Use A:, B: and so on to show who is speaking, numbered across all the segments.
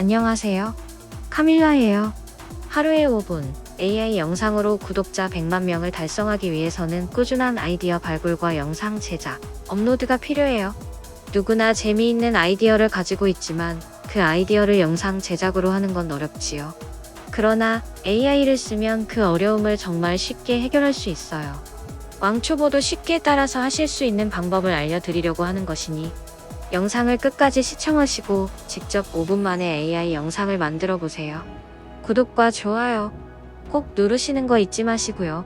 A: 안녕하세요. 카밀라예요. 하루에 5분 AI 영상으로 구독자 100만 명을 달성하기 위해서는 꾸준한 아이디어 발굴과 영상 제작, 업로드가 필요해요. 누구나 재미있는 아이디어를 가지고 있지만 그 아이디어를 영상 제작으로 하는 건 어렵지요. 그러나 AI를 쓰면 그 어려움을 정말 쉽게 해결할 수 있어요. 왕초보도 쉽게 따라서 하실 수 있는 방법을 알려드리려고 하는 것이니 영상을 끝까지 시청하시고 직접 5분 만에 AI 영상을 만들어 보세요. 구독과 좋아요 꼭 누르시는 거 잊지 마시고요.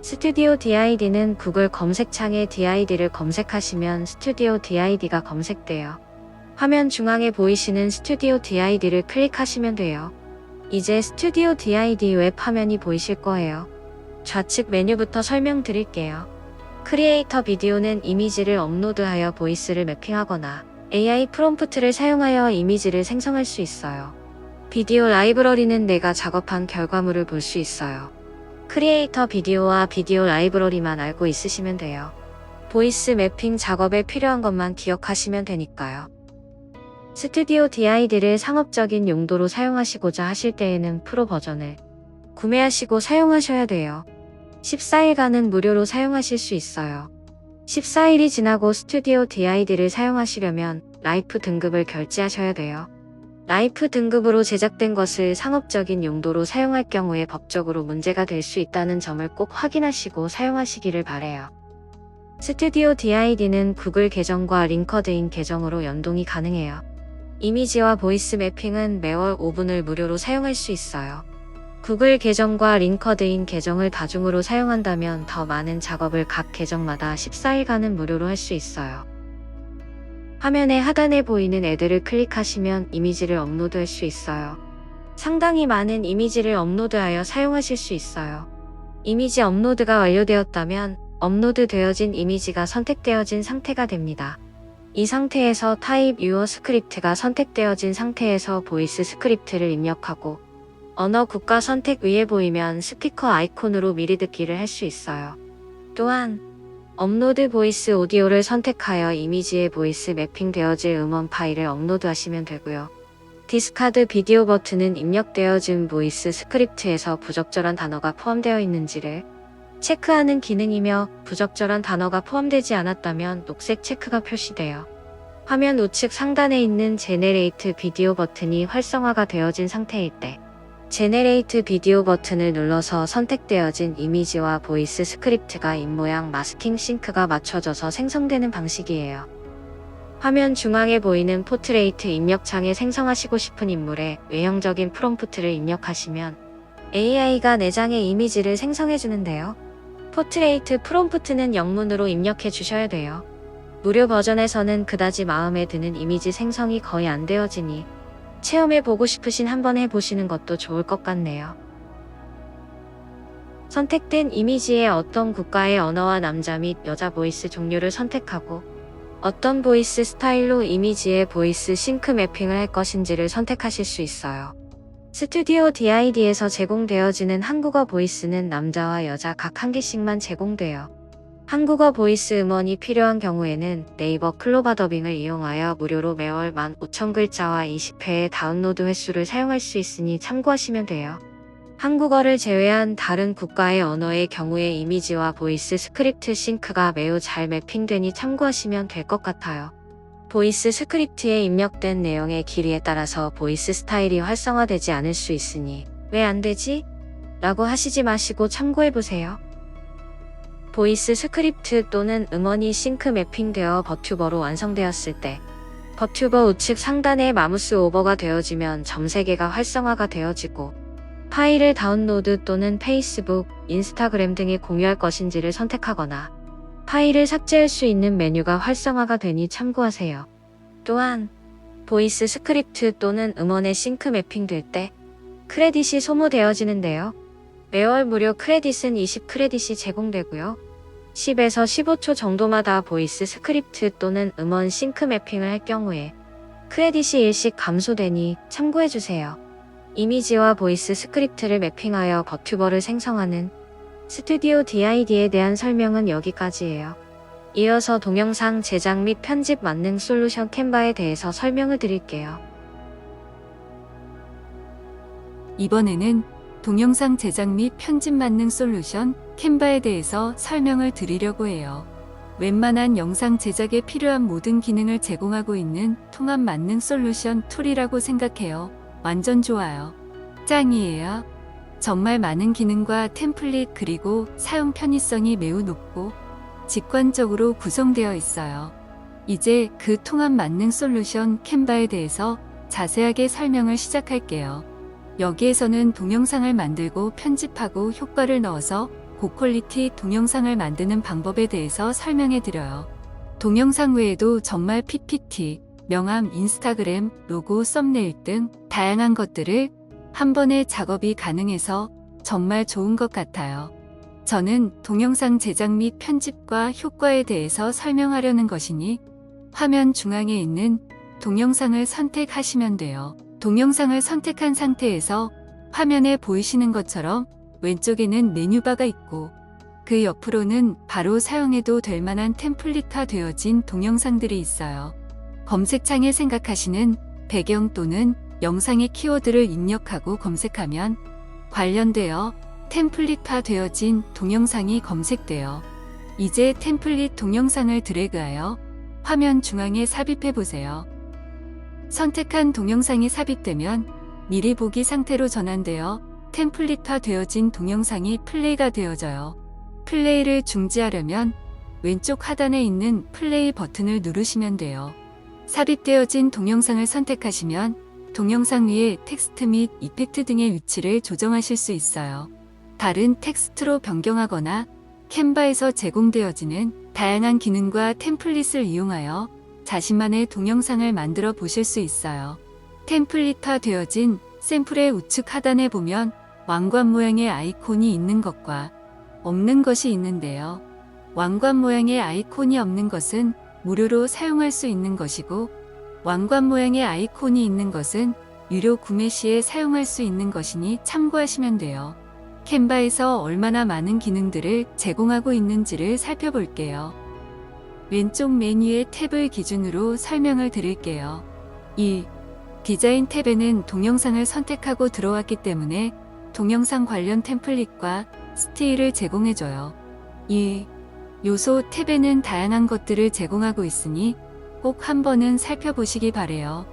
A: 스튜디오 DID는 구글 검색창에 DID를 검색하시면 스튜디오 DID가 검색돼요. 화면 중앙에 보이시는 스튜디오 DID를 클릭하시면 돼요. 이제 스튜디오 DID 웹 화면이 보이실 거예요. 좌측 메뉴부터 설명드릴게요. 크리에이터 비디오는 이미지를 업로드하여 보이스를 매핑하거나 AI 프롬프트를 사용하여 이미지를 생성할 수 있어요. 비디오 라이브러리는 내가 작업한 결과물을 볼 수 있어요. 크리에이터 비디오와 비디오 라이브러리만 알고 있으시면 돼요. 보이스 매핑 작업에 필요한 것만 기억하시면 되니까요. 스튜디오 DID를 상업적인 용도로 사용하시고자 하실 때에는 프로 버전을 구매하시고 사용하셔야 돼요. 14일간은 무료로 사용하실 수 있어요. 14일이 지나고 스튜디오 DID를 사용하시려면 라이프 등급을 결제하셔야 돼요. 라이프 등급으로 제작된 것을 상업적인 용도로 사용할 경우에 법적으로 문제가 될 수 있다는 점을 꼭 확인하시고 사용하시기를 바래요. 스튜디오 DID는 구글 계정과 링커드인 계정으로 연동이 가능해요. 이미지와 보이스 매핑은 매월 5분을 무료로 사용할 수 있어요. 구글 계정과 링커드인 계정을 다중으로 사용한다면 더 많은 작업을 각 계정마다 14일간은 무료로 할 수 있어요. 화면의 하단에 보이는 애들을 클릭하시면 이미지를 업로드할 수 있어요. 상당히 많은 이미지를 업로드하여 사용하실 수 있어요. 이미지 업로드가 완료되었다면 업로드 되어진 이미지가 선택되어진 상태가 됩니다. 이 상태에서 타입 유어 스크립트가 선택되어진 상태에서 보이스 스크립트를 입력하고 언어 국가 선택 위에 보이면 스피커 아이콘으로 미리 듣기를 할 수 있어요. 또한 업로드 보이스 오디오를 선택하여 이미지에 보이스 매핑 되어질 음원 파일을 업로드하시면 되고요. 디스카드 비디오 버튼은 입력되어진 보이스 스크립트에서 부적절한 단어가 포함되어 있는지를 체크하는 기능이며 부적절한 단어가 포함되지 않았다면 녹색 체크가 표시돼요. 화면 우측 상단에 있는 제네레이트 비디오 버튼이 활성화가 되어진 상태일 때 제네레이트 비디오 버튼을 눌러서 선택되어진 이미지와 보이스 스크립트가 입모양 마스킹 싱크가 맞춰져서 생성되는 방식이에요. 화면 중앙에 보이는 포트레이트 입력창에 생성하시고 싶은 인물의 외형적인 프롬프트를 입력하시면 AI가 내장의 이미지를 생성해 주는데요. 포트레이트 프롬프트는 영문으로 입력해 주셔야 돼요. 무료 버전에서는 그다지 마음에 드는 이미지 생성이 거의 안 되어지니 체험해 보고 싶으신 한번 해보시는 것도 좋을 것 같네요. 선택된 이미지의 어떤 국가의 언어와 남자 및 여자 보이스 종류를 선택하고 어떤 보이스 스타일로 이미지의 보이스 싱크 매핑을 할 것인지를 선택하실 수 있어요. 스튜디오 DID에서 제공되어지는 한국어 보이스는 남자와 여자 각 한 개씩만 제공돼요. 한국어 보이스 음원이 필요한 경우에는 네이버 클로바 더빙을 이용하여 무료로 매월 15,000글자와 20회의 다운로드 횟수를 사용할 수 있으니 참고하시면 돼요. 한국어를 제외한 다른 국가의 언어의 경우에 이미지와 보이스 스크립트 싱크가 매우 잘 매핑되니 참고하시면 될 것 같아요. 보이스 스크립트에 입력된 내용의 길이에 따라서 보이스 스타일이 활성화되지 않을 수 있으니 왜 안 되지? 라고 하시지 마시고 참고해보세요. 보이스 스크립트 또는 음원이 싱크 매핑되어 버튜버로 완성되었을 때 버튜버 우측 상단에 마우스 오버가 되어지면 점 3개가 활성화가 되어지고 파일을 다운로드 또는 페이스북, 인스타그램 등에 공유할 것인지를 선택하거나 파일을 삭제할 수 있는 메뉴가 활성화가 되니 참고하세요. 또한 보이스 스크립트 또는 음원의 싱크 매핑 될 때 크레딧이 소모되어지는데요. 매월 무료 크레딧은 20 크레딧이 제공되고요. 10에서 15초 정도마다 보이스 스크립트 또는 음원 싱크 매핑을 할 경우에 크레딧이 일씩 감소되니 참고해주세요. 이미지와 보이스 스크립트를 매핑하여 버튜버를 생성하는 스튜디오 DID에 대한 설명은 여기까지예요. 이어서 동영상 제작 및 편집 만능 솔루션 캔바에 대해서 설명을 드릴게요.
B: 이번에는 동영상 제작 및 편집 만능 솔루션 캔바에 대해서 설명을 드리려고 해요. 웬만한 영상 제작에 필요한 모든 기능을 제공하고 있는 통합 만능 솔루션 툴이라고 생각해요. 완전 좋아요. 짱이에요. 정말 많은 기능과 템플릿 그리고 사용 편의성이 매우 높고 직관적으로 구성되어 있어요. 이제 그 통합 만능 솔루션 캔바에 대해서 자세하게 설명을 시작할게요. 여기에서는 동영상을 만들고 편집하고 효과를 넣어서 고퀄리티 동영상을 만드는 방법에 대해서 설명해 드려요. 동영상 외에도 정말 PPT, 명함, 인스타그램, 로고, 썸네일 등 다양한 것들을 한 번에 작업이 가능해서 정말 좋은 것 같아요. 저는 동영상 제작 및 편집과 효과에 대해서 설명하려는 것이니 화면 중앙에 있는 동영상을 선택하시면 돼요. 동영상을 선택한 상태에서 화면에 보이시는 것처럼 왼쪽에는 메뉴바가 있고 그 옆으로는 바로 사용해도 될 만한 템플릿화 되어진 동영상들이 있어요. 검색창에 생각하시는 배경 또는 영상의 키워드를 입력하고 검색하면 관련되어 템플릿화 되어진 동영상이 검색되어 이제 템플릿 동영상을 드래그하여 화면 중앙에 삽입해 보세요. 선택한 동영상이 삽입되면 미리 보기 상태로 전환되어 템플릿화 되어진 동영상이 플레이가 되어져요. 플레이를 중지하려면 왼쪽 하단에 있는 플레이 버튼을 누르시면 돼요. 삽입되어진 동영상을 선택하시면 동영상 위에 텍스트 및 이펙트 등의 위치를 조정하실 수 있어요. 다른 텍스트로 변경하거나 캔바에서 제공되어지는 다양한 기능과 템플릿을 이용하여 자신만의 동영상을 만들어 보실 수 있어요. 템플릿화 되어진 샘플의 우측 하단에 보면 왕관 모양의 아이콘이 있는 것과 없는 것이 있는데요. 왕관 모양의 아이콘이 없는 것은 무료로 사용할 수 있는 것이고 왕관 모양의 아이콘이 있는 것은 유료 구매 시에 사용할 수 있는 것이니 참고하시면 돼요. 캔바에서 얼마나 많은 기능들을 제공하고 있는지를 살펴볼게요. 왼쪽 메뉴의 탭을 기준으로 설명을 드릴게요. 1. 디자인 탭에는 동영상을 선택하고 들어왔기 때문에 동영상 관련 템플릿과 스틸을 제공해줘요. 2. 요소 탭에는 다양한 것들을 제공하고 있으니 꼭 한 번은 살펴보시기 바래요.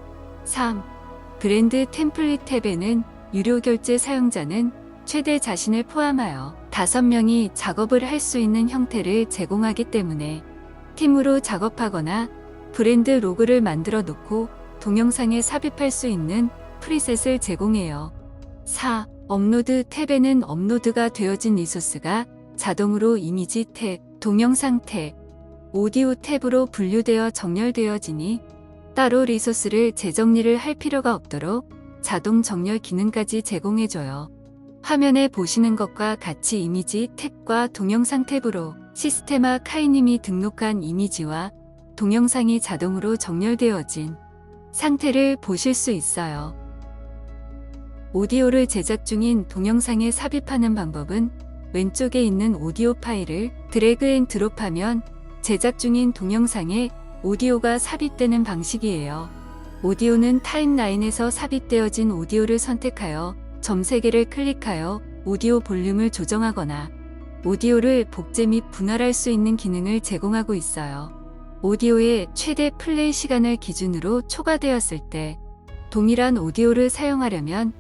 B: 3. 브랜드 템플릿 탭에는 유료 결제 사용자는 최대 자신을 포함하여 5명이 작업을 할 수 있는 형태를 제공하기 때문에 팀으로 작업하거나 브랜드 로고를 만들어 놓고 동영상에 삽입할 수 있는 프리셋을 제공해요. 4. 업로드 탭에는 업로드가 되어진 리소스가 자동으로 이미지 탭, 동영상 탭, 오디오 탭으로 분류되어 정렬되어지니 따로 리소스를 재정리를 할 필요가 없도록 자동 정렬 기능까지 제공해줘요. 화면에 보시는 것과 같이 이미지 탭과 동영상 탭으로 시스테마 카이님이 등록한 이미지와 동영상이 자동으로 정렬되어진 상태를 보실 수 있어요. 오디오를 제작 중인 동영상에 삽입하는 방법은 왼쪽에 있는 오디오 파일을 드래그 앤 드롭하면 제작 중인 동영상에 오디오가 삽입되는 방식이에요. 오디오는 타임라인에서 삽입되어진 오디오를 선택하여 점 3개를 클릭하여 오디오 볼륨을 조정하거나 오디오를 복제 및 분할할 수 있는 기능을 제공하고 있어요. 오디오의 최대 플레이 시간을 기준으로 초과되었을 때 동일한 오디오를 사용하려면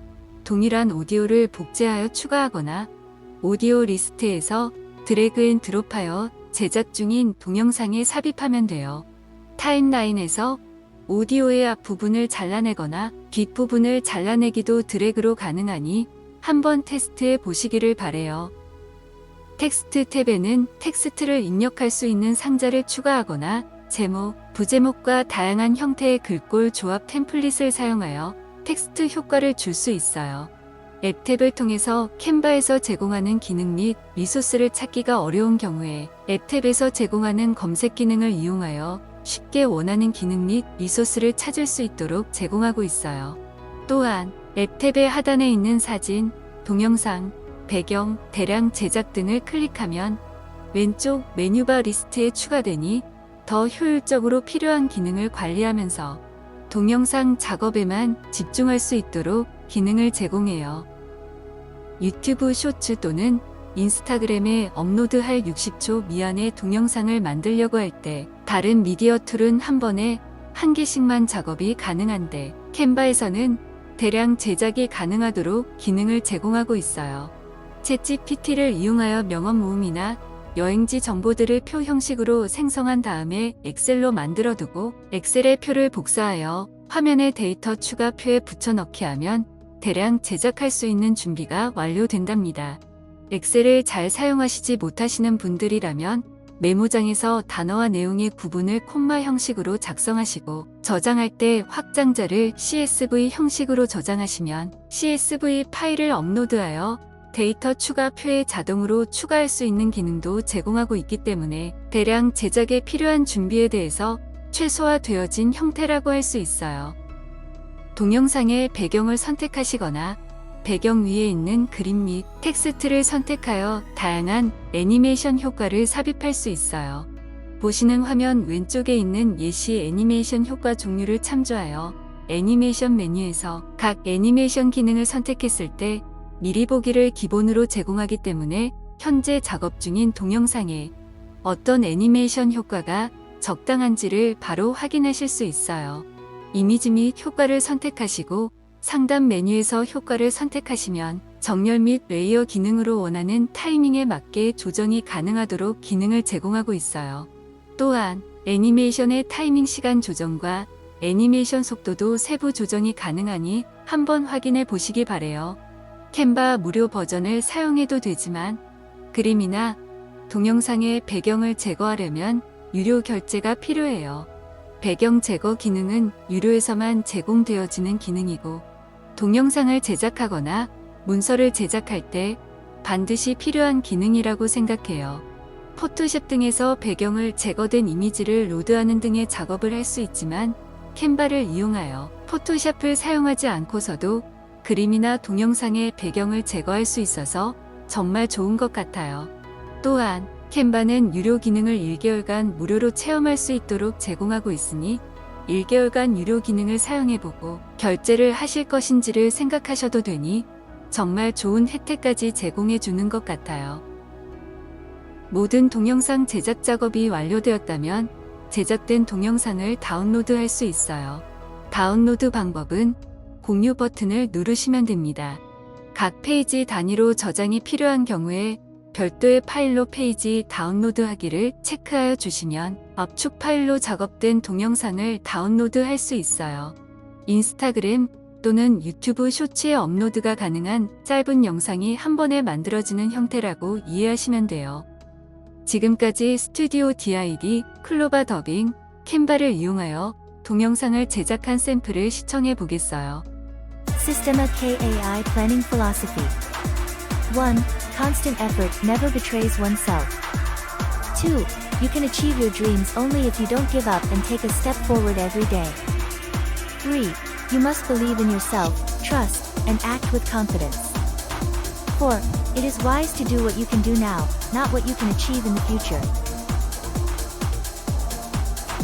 B: 동일한 오디오를 복제하여 추가하거나 오디오 리스트에서 드래그 앤 드롭하여 제작 중인 동영상에 삽입하면 돼요. 타임라인에서 오디오의 앞부분을 잘라내거나 뒷부분을 잘라내기도 드래그로 가능하니 한번 테스트해 보시기를 바래요. 텍스트 탭에는 텍스트를 입력할 수 있는 상자를 추가하거나 제목, 부제목과 다양한 형태의 글꼴 조합 템플릿을 사용하여 텍스트 효과를 줄 수 있어요. 앱 탭을 통해서 캔바에서 제공하는 기능 및 리소스를 찾기가 어려운 경우에 앱 탭에서 제공하는 검색 기능을 이용하여 쉽게 원하는 기능 및 리소스를 찾을 수 있도록 제공하고 있어요. 또한 앱 탭의 하단에 있는 사진, 동영상, 배경, 대량 제작 등을 클릭하면 왼쪽 메뉴바 리스트에 추가되니 더 효율적으로 필요한 기능을 관리하면서 동영상 작업에만 집중할 수 있도록 기능을 제공해요. 유튜브 쇼츠 또는 인스타그램에 업로드할 60초 미만의 동영상을 만들려고 할 때 다른 미디어 툴은 한 번에 한 개씩만 작업이 가능한데 캔바에서는 대량 제작이 가능하도록 기능을 제공하고 있어요. 챗GPT를 이용하여 명언 모음이나 여행지 정보들을 표 형식으로 생성한 다음에 엑셀로 만들어두고 엑셀의 표를 복사하여 화면에 데이터 추가 표에 붙여넣기 하면 대량 제작할 수 있는 준비가 완료된답니다. 엑셀을 잘 사용하시지 못하시는 분들이라면 메모장에서 단어와 내용의 구분을 콤마 형식으로 작성하시고 저장할 때 확장자를 CSV 형식으로 저장하시면 CSV 파일을 업로드하여 데이터 추가 표에 자동으로 추가할 수 있는 기능도 제공하고 있기 때문에 대량 제작에 필요한 준비에 대해서 최소화되어진 형태라고 할 수 있어요. 동영상의 배경을 선택하시거나 배경 위에 있는 그림 및 텍스트를 선택하여 다양한 애니메이션 효과를 삽입할 수 있어요. 보시는 화면 왼쪽에 있는 예시 애니메이션 효과 종류를 참조하여 애니메이션 메뉴에서 각 애니메이션 기능을 선택했을 때 미리 보기를 기본으로 제공하기 때문에 현재 작업 중인 동영상에 어떤 애니메이션 효과가 적당한지를 바로 확인하실 수 있어요. 이미지 및 효과를 선택하시고 상단 메뉴에서 효과를 선택하시면 정렬 및 레이어 기능으로 원하는 타이밍에 맞게 조정이 가능하도록 기능을 제공하고 있어요. 또한 애니메이션의 타이밍 시간 조정과 애니메이션 속도도 세부 조정이 가능하니 한번 확인해 보시기 바래요. 캔바 무료 버전을 사용해도 되지만 그림이나 동영상의 배경을 제거하려면 유료 결제가 필요해요. 배경 제거 기능은 유료에서만 제공되어지는 기능이고 동영상을 제작하거나 문서를 제작할 때 반드시 필요한 기능이라고 생각해요. 포토샵 등에서 배경을 제거된 이미지를 로드하는 등의 작업을 할 수 있지만 캔바를 이용하여 포토샵을 사용하지 않고서도 그림이나 동영상의 배경을 제거할 수 있어서 정말 좋은 것 같아요. 또한 캔바는 유료 기능을 1개월간 무료로 체험할 수 있도록 제공하고 있으니 1개월간 유료 기능을 사용해보고 결제를 하실 것인지를 생각하셔도 되니 정말 좋은 혜택까지 제공해 주는 것 같아요. 모든 동영상 제작 작업이 완료되었다면 제작된 동영상을 다운로드할 수 있어요. 다운로드 방법은 공유 버튼을 누르시면 됩니다. 각 페이지 단위로 저장이 필요한 경우에 별도의 파일로 페이지 다운로드하기를 체크하여 주시면 압축 파일로 작업된 동영상을 다운로드할 수 있어요. 인스타그램 또는 유튜브 쇼츠에 업로드가 가능한 짧은 영상이 한 번에 만들어지는 형태라고 이해하시면 돼요. 지금까지 스튜디오 DID, 클로바 더빙, 캔바를 이용하여 동영상을 제작한 샘플을 시청해 보겠어요.
C: Systema KAI Planning Philosophy 1. Constant effort never betrays oneself. 2. You can achieve your dreams only if you don't give up and take a step forward every day. 3. You must believe in yourself, trust, and act with confidence. 4. It is wise to do what you can do now, not what you can achieve in the future.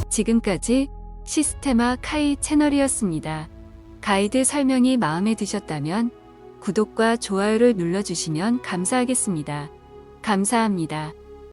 B: 지금까지 시스테마 카이 채널이었습니다. 가이드 설명이 마음에 드셨다면 구독과 좋아요를 눌러주시면 감사하겠습니다. 감사합니다.